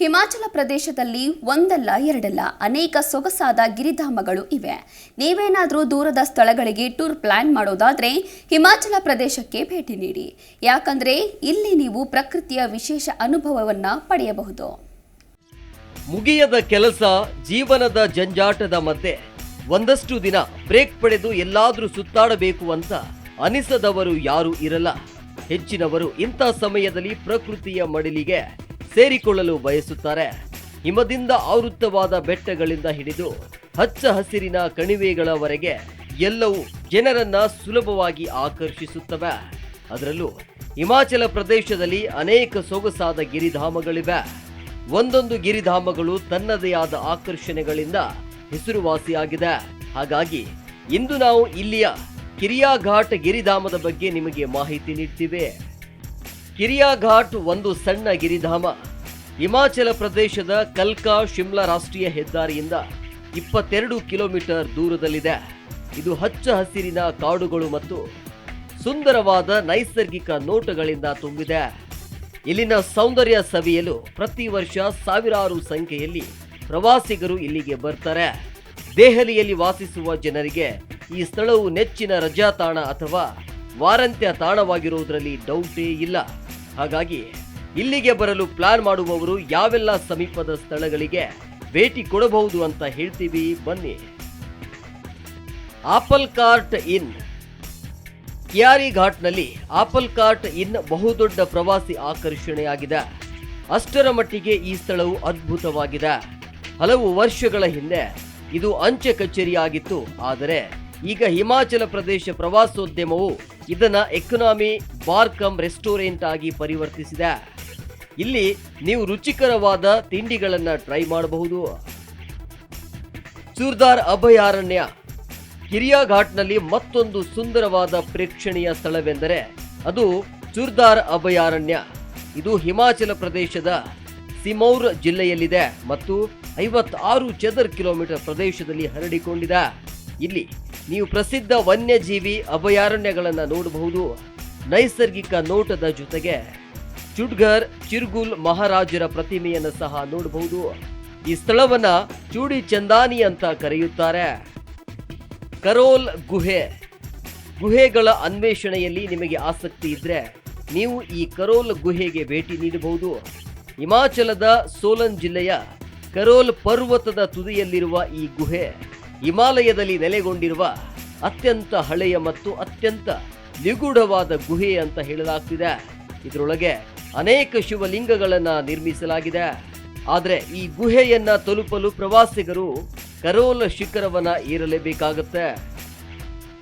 ಹಿಮಾಚಲ ಪ್ರದೇಶದಲ್ಲಿ ಒಂದಲ್ಲ ಎರಡಲ್ಲ ಅನೇಕ ಸೊಗಸಾದ ಗಿರಿಧಾಮಗಳು ಇವೆ. ನೀವೇನಾದರೂ ದೂರದ ಸ್ಥಳಗಳಿಗೆ ಟೂರ್ ಪ್ಲಾನ್ ಮಾಡೋದಾದರೆ ಹಿಮಾಚಲ ಪ್ರದೇಶಕ್ಕೆ ಭೇಟಿ ನೀಡಿ. ಯಾಕಂದ್ರೆ ಇಲ್ಲಿ ನೀವು ಪ್ರಕೃತಿಯ ವಿಶೇಷ ಅನುಭವವನ್ನ ಪಡೆಯಬಹುದು. ಮುಗಿಯದ ಕೆಲಸ ಜೀವನದ ಜಂಜಾಟದ ಮಧ್ಯೆ ಒಂದಷ್ಟು ದಿನ ಬ್ರೇಕ್ ಪಡೆದು ಎಲ್ಲಾದರೂ ಸುತ್ತಾಡಬೇಕು ಅಂತ ಅನಿಸದವರು ಯಾರೂ ಇರಲ್ಲ. ಹೆಚ್ಚಿನವರು ಇಂಥ ಸಮಯದಲ್ಲಿ ಪ್ರಕೃತಿಯ ಮಡಿಲಿಗೆ ಸೇರಿಕೊಳ್ಳಲು ಬಯಸುತ್ತಾರೆ. ಹಿಮದಿಂದ ಆವೃತ್ತವಾದ ಬೆಟ್ಟಗಳಿಂದ ಹಿಡಿದು ಹಚ್ಚ ಹಸಿರಿನ ಕಣಿವೆಗಳವರೆಗೆ ಎಲ್ಲವೂ ಜನರನ್ನ ಸುಲಭವಾಗಿ ಆಕರ್ಷಿಸುತ್ತವೆ. ಅದರಲ್ಲೂ ಹಿಮಾಚಲ ಪ್ರದೇಶದಲ್ಲಿ ಅನೇಕ ಸೊಗಸಾದ ಗಿರಿಧಾಮಗಳಿವೆ. ಒಂದೊಂದು ಗಿರಿಧಾಮಗಳು ತನ್ನದೇ ಆದ ಆಕರ್ಷಣೆಗಳಿಂದ ಹೆಸರುವಾಸಿಯಾಗಿದೆ. ಹಾಗಾಗಿ ಇಂದು ನಾವು ಇಲ್ಲಿಯ ಕಿರಿಯಾಘಾಟ್ ಗಿರಿಧಾಮದ ಬಗ್ಗೆ ನಿಮಗೆ ಮಾಹಿತಿ ನೀಡ್ತೀವಿ. ಕಿರಿಯಾ ಘಾಟ್ ಒಂದು ಸಣ್ಣ ಗಿರಿಧಾಮ. ಹಿಮಾಚಲ ಪ್ರದೇಶದ ಕಲ್ಕಾ ಶಿಮ್ಲಾ ರಾಷ್ಟ್ರೀಯ ಹೆದ್ದಾರಿಯಿಂದ ಇಪ್ಪತ್ತೆರಡು ಕಿಲೋಮೀಟರ್ ದೂರದಲ್ಲಿದೆ. ಇದು ಹಚ್ಚ ಹಸಿರಿನ ಕಾಡುಗಳು ಮತ್ತು ಸುಂದರವಾದ ನೈಸರ್ಗಿಕ ನೋಟಗಳಿಂದ ತುಂಬಿದೆ. ಇಲ್ಲಿನ ಸೌಂದರ್ಯ ಸವಿಯಲು ಪ್ರತಿ ವರ್ಷ ಸಾವಿರಾರು ಸಂಖ್ಯೆಯಲ್ಲಿ ಪ್ರವಾಸಿಗರು ಇಲ್ಲಿಗೆ ಬರ್ತಾರೆ. ದೆಹಲಿಯಲ್ಲಿ ವಾಸಿಸುವ ಜನರಿಗೆ ಈ ಸ್ಥಳವು ನೆಚ್ಚಿನ ರಜಾ ತಾಣ ಅಥವಾ ವಾರಂತ್ಯ ತಾಣವಾಗಿರುವುದರಲ್ಲಿ ಡೌಟೇ ಇಲ್ಲ. ಹಾಗಾಗಿ ಇಲ್ಲಿಗೆ ಬರಲು ಪ್ಲಾನ್ ಮಾಡುವವರು ಯಾವೆಲ್ಲ ಸಮೀಪದ ಸ್ಥಳಗಳಿಗೆ ಭೇಟಿ ಕೊಡಬಹುದು ಅಂತ ಹೇಳ್ತೀವಿ, ಬನ್ನಿ. Apple cart inn. ಕಿಯಾರಿ ಘಾಟ್ನಲ್ಲಿ ಆಪಲ್ ಕಾರ್ಟ್ ಇನ್ ಬಹುದೊಡ್ಡ ಪ್ರವಾಸಿ ಆಕರ್ಷಣೆಯಾಗಿದೆ. ಅಷ್ಟರ ಮಟ್ಟಿಗೆ ಈ ಸ್ಥಳವು ಅದ್ಭುತವಾಗಿದೆ. ಹಲವು ವರ್ಷಗಳ ಹಿಂದೆ ಇದು ಅಂಚೆ ಕಚೇರಿಯಾಗಿತ್ತು, ಆದರೆ ಈಗ ಹಿಮಾಚಲ ಪ್ರದೇಶ ಪ್ರವಾಸೋದ್ಯಮವು ಇದನ್ನ ಎಕನಾಮಿ ಬಾರ್ ಕಮ್ ರೆಸ್ಟೋರೆಂಟ್ ಆಗಿ ಪರಿವರ್ತಿಸಿದೆ. ಇಲ್ಲಿ ನೀವು ರುಚಿಕರವಾದ ತಿಂಡಿಗಳನ್ನು ಟ್ರೈ ಮಾಡಬಹುದು. ಚೂರ್ದಾರ್ ಅಭಯಾರಣ್ಯ ಕಿರಿಯಾಘಾಟ್ನಲ್ಲಿ ಮತ್ತೊಂದು ಸುಂದರವಾದ ಪ್ರೇಕ್ಷಣೀಯ ಸ್ಥಳವೆಂದರೆ ಅದು ಚೂರ್ದಾರ್ ಅಭಯಾರಣ್ಯ. ಇದು ಹಿಮಾಚಲ ಪ್ರದೇಶದ ಸಿಮೌರ್ ಜಿಲ್ಲೆಯಲ್ಲಿದೆ ಮತ್ತು ಐವತ್ತಾರು ಚದರ್ ಕಿಲೋಮೀಟರ್ ಪ್ರದೇಶದಲ್ಲಿ ಹರಡಿಕೊಂಡಿದೆ. ಇಲ್ಲಿ ನೀವು ಪ್ರಸಿದ್ಧ ವನ್ಯಜೀವಿ ಅಭಯಾರಣ್ಯಗಳನ್ನು ನೋಡಬಹುದು. ನೈಸರ್ಗಿಕ ನೋಟದ ಜೊತೆಗೆ ಚುಡ್ಗರ್, ಚಿರ್ಗುಲ್ ಮಹಾರಾಜರ ಪ್ರತಿಮೆಯನ್ನು ಸಹ ನೋಡಬಹುದು. ಈ ಸ್ಥಳವನ್ನ ಚೂಡಿ ಚಂದಾನಿ ಅಂತ ಕರೆಯುತ್ತಾರೆ. ಕರೋಲ್ ಗುಹೆ. ಗುಹೆಗಳ ಅನ್ವೇಷಣೆಯಲ್ಲಿ ನಿಮಗೆ ಆಸಕ್ತಿ ಇದ್ದರೆ ನೀವು ಈ ಕರೋಲ್ ಗುಹೆಗೆ ಭೇಟಿ ನೀಡಬಹುದು. ಹಿಮಾಚಲದ ಸೋಲನ್ ಜಿಲ್ಲೆಯ ಕರೋಲ್ ಪರ್ವತದ ತುದಿಯಲ್ಲಿರುವ ಈ ಗುಹೆ. ಹಿಮಾಲಯದಲ್ಲಿ ನೆಲೆಗೊಂಡಿರುವ ಅತ್ಯಂತ ಹಳೆಯ ಮತ್ತು ಅತ್ಯಂತ ನಿಗೂಢವಾದ ಗುಹೆ ಅಂತ ಹೇಳಲಾಗ್ತಿದೆ. ಇದರೊಳಗೆ ಅನೇಕ ಶಿವಲಿಂಗಗಳನ್ನು ನಿರ್ಮಿಸಲಾಗಿದೆ. ಆದರೆ ಈ ಗುಹೆಯನ್ನು ತಲುಪಲು ಪ್ರವಾಸಿಗರು ಕರೋಲ ಶಿಖರವನ್ನು ಏರಲೇಬೇಕಾಗತ್ತೆ.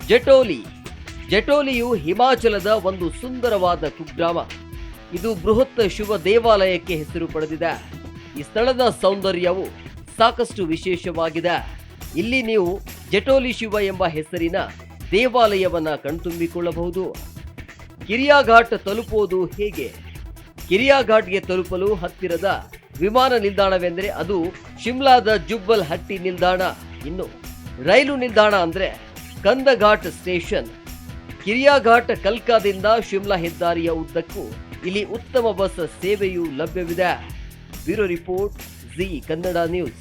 ಜಟೋಲಿ, ಜಟೋಲಿಯು ಹಿಮಾಚಲದ ಒಂದು ಸುಂದರವಾದ ಕುಗ್ರಾಮ. ಇದು ಬೃಹತ್ ಶಿವ ದೇವಾಲಯಕ್ಕೆ ಹೆಸರು ಪಡೆದಿದೆ. ಈ ಸ್ಥಳದ ಸೌಂದರ್ಯವು ಸಾಕಷ್ಟು ವಿಶೇಷವಾಗಿದೆ. ಇಲ್ಲಿ ನೀವು ಜಟೋಲಿ ಶಿವ ಎಂಬ ಹೆಸರಿನ ದೇವಾಲಯವನ್ನ ಕಣ್ತುಂಬಿಕೊಳ್ಳಬಹುದು. ಕಿರಿಯಾಘಾಟ್ ತಲುಪುವುದು ಹೇಗೆ? ಕಿರಿಯಾಘಾಟ್ಗೆ ತಲುಪಲು ಹತ್ತಿರದ ವಿಮಾನ ನಿಲ್ದಾಣವೆಂದರೆ ಅದು ಶಿಮ್ಲಾದ ಜುಬ್ಬಲ್ ಹಟ್ಟಿ ನಿಲ್ದಾಣ. ಇನ್ನು ರೈಲು ನಿಲ್ದಾಣ ಅಂದರೆ ಕಂದಘಾಟ್ ಸ್ಟೇಷನ್. ಕಿರಿಯಾಘಾಟ್ ಕಲ್ಕಾದಿಂದ ಶಿಮ್ಲಾ ಹೆದ್ದಾರಿಯ ಉದ್ದಕ್ಕೂ ಇಲ್ಲಿ ಉತ್ತಮ ಬಸ್ ಸೇವೆಯೂ ಲಭ್ಯವಿದೆ. Bureau report Zee Kannada news.